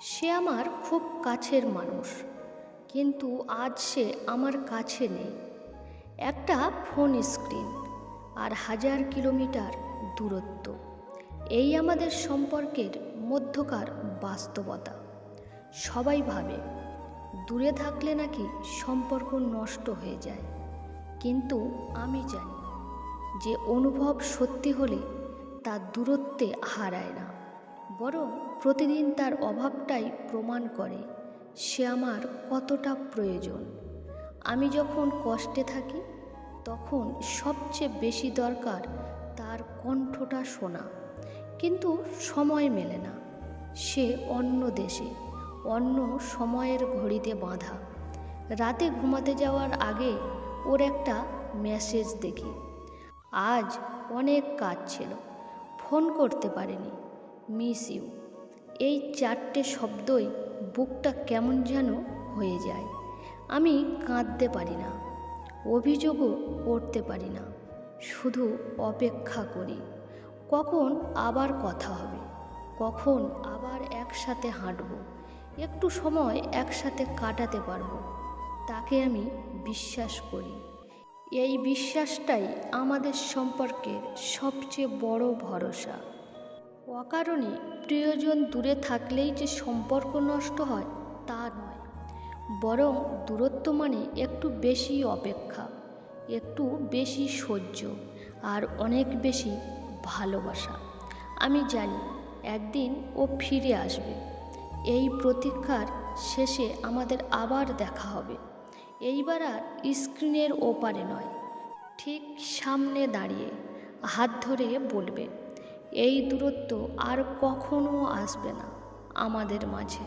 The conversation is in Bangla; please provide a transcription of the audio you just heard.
সে আমার খুব কাছের মানুষ, কিন্তু আজ সে আমার কাছে নেই। একটা ফোন স্ক্রিন আর হাজার কিলোমিটার দূরত্ব, এই আমাদের সম্পর্কের মধ্যকার বাস্তবতা। সবাই ভাবে, দূরে থাকলে নাকি সম্পর্ক নষ্ট হয়ে যায়, কিন্তু আমি জানি যে অনুভব সত্যি হলে তা দূরত্বে হারায় না। বরং প্রতিদিন তার অভাবটাই প্রমাণ করে, সে আমার কতটা প্রয়োজন। আমি যখন কষ্টে থাকি, তখন সবচেয়ে বেশি দরকার তার কণ্ঠটা শোনা। কিন্তু সময় মেলে না। সে অন্য দেশে, অন্য সময়ের ঘড়িতে বাঁধা। রাতে ঘুমাতে যাওয়ার আগে ওর একটা মেসেজ দেখি। আজ অনেক কাজ ছিল, ফোন করতে পারেনি। Miss you. এই চারটে শব্দই বুকটা কেমন যেন হয়ে যায়। আমি কাঁদতে পারি না, অভিযোগও করতে পারি না, শুধু অপেক্ষা করি। কখন আবার কথা হবে? কখন আবার একসাথে হাঁটব? একটু সময় একসাথে কাটাতে পারব? তাকে আমি বিশ্বাস করি। এই বিশ্বাসটাই আমাদের সম্পর্কের সবচেয়ে বড় ভরসা। অকারণে প্রিয়জন দূরে থাকলেই যে সম্পর্ক নষ্ট হয়, তা নয়। বরং দূরত্ব মানে একটু বেশি অপেক্ষা, একটু বেশি সহ্য, আর অনেক বেশি ভালোবাসা। আমি জানি একদিন ও ফিরে আসবে। এই প্রতীক্ষার শেষে আমাদের আবার দেখা হবে। এইবার আর স্ক্রিনের ওপারে নয়, ঠিক সামনে দাঁড়িয়ে হাত ধরে বলবে এই দূরত্ব আর কখনো আসবে না আমাদের মাঝে।